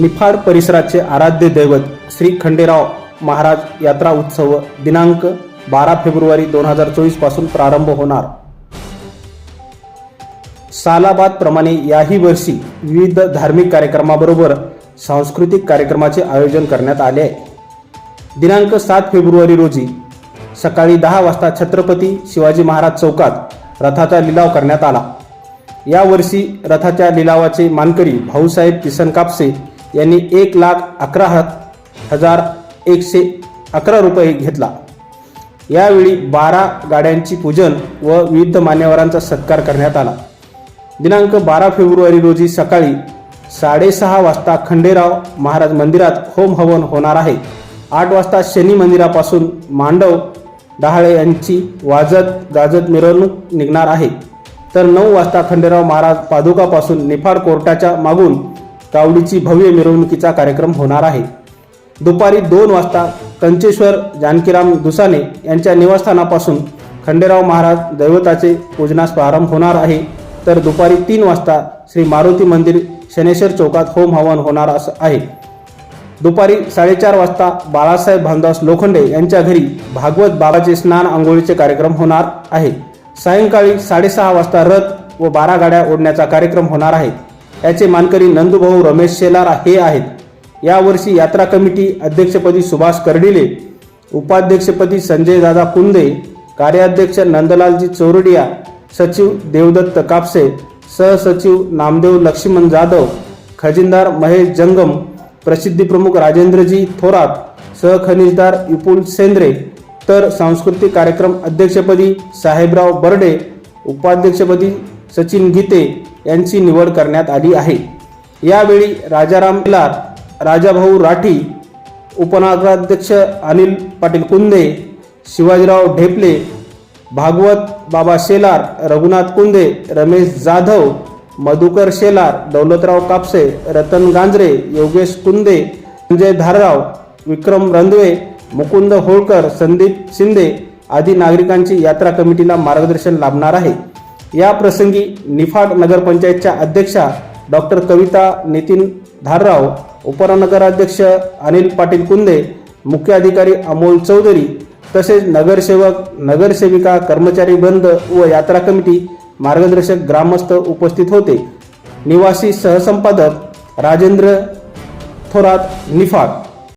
निफाड परिसराचे आराध्य दैवत श्री खंडेराव महाराज यात्रा उत्सव दिनांक बारा फेब्रुवारी दोन हजार चोवीसपासून प्रारंभ होणार. सालाबाद प्रमाणे याही वर्षी विविध धार्मिक कार्यक्रमाबरोबर सांस्कृतिक कार्यक्रमाचे आयोजन करण्यात आले आहे. दिनांक सात फेब्रुवारी रोजी सकाळी दहा वाजता छत्रपती शिवाजी महाराज चौकात रथाचा लिलाव करण्यात आला. यावर्षी रथाच्या लिलावाचे मानकरी भाऊसाहेब किसन कापसे यांनी एक लाख अकरा हजार एकशे अकरा रुपये घेतला. यावेळी बारा गाड्यांची पूजन व विविध मान्यवरांचा सत्कार करण्यात आला. दिनांक बारा फेब्रुवारी रोजी सकाळी साडेसहा वाजता खंडेराव महाराज मंदिरात होम हवन होणार आहे. आठ वाजता शनी मंदिरापासून मांडव डहाळे यांची वाजत गाजत मिरवणूक निघणार आहे. तर नऊ वाजता खंडेराव महाराज पादुकापासून निफाड कोर्टाच्या मागून कावडीची भव्य मिरवणुकीचा कार्यक्रम होणार आहे. दुपारी दोन वाजता कंचेश्वर जानकीराम दुसाने यांच्या निवासस्थानापासून खंडेराव महाराज दैवताचे पूजनास प्रारंभ होणार आहे. तर दुपारी तीन वाजता श्री मारुती मंदिर शनेश्वर चौकात होम हवन होणार असं आहे. दुपारी साडेचार वाजता बाळासाहेब भानदास लोखंडे यांच्या घरी भागवत बाबाचे स्नान आंघोळीचे कार्यक्रम होणार आहे. सायंकाळी साडेसहा वाजता रथ व बारा गाड्या ओढण्याचा कार्यक्रम होणार आहे. याचे मानकरी नंदुभाऊ रमेश शेलार हे आहेत. यावर्षी यात्रा कमिटी अध्यक्षपदी सुभाष कर्डिले उपाध्यक्षपदी संजय दादा कुंदे कार्याध्यक्ष नंदलालजी चोरडिया सचिव देवदत्त कापसे सहसचिव नामदेव लक्ष्मण जाधव खजिनदार महेश जंगम प्रसिद्धी प्रमुख राजेंद्रजी थोरात सहखनिजदार विपुल सेंद्रे तर सांस्कृतिक कार्यक्रम अध्यक्षपदी साहेबराव बर्डे उपाध्यक्षपदी सचिन गीते यांची निवड करण्यात आली आहे. यावेळी राजाराम लार राजाभाऊ राठी उपनगराध्यक्ष अनिल पाटील कुंदे शिवाजीराव ढेपले भागवत बाबा शेलार रघुनाथ कुंदे रमेश जाधव मधुकर शेलार दौलतराव कापसे रतन गांजरे योगेश कुंदे संजय धारराव विक्रम रंधवे मुकुंद होळकर संदीप शिंदे आदी नागरिकांची यात्रा कमिटीला मार्गदर्शन लाभणार आहे. या प्रसंगी निफाड नगरपंचायतच्या अध्यक्षा डॉक्टर कविता नितीन धारराव उपनगराध्यक्ष अनिल पाटील कुंदे मुख्य अधिकारी अमोल चौधरी तसेच नगरसेवक नगरसेविका कर्मचारी बंद व यात्रा कमिटी मार्गदर्शक ग्रामस्थ उपस्थित होते. निवासी सहसंपादक राजेंद्र थोरात निफाड.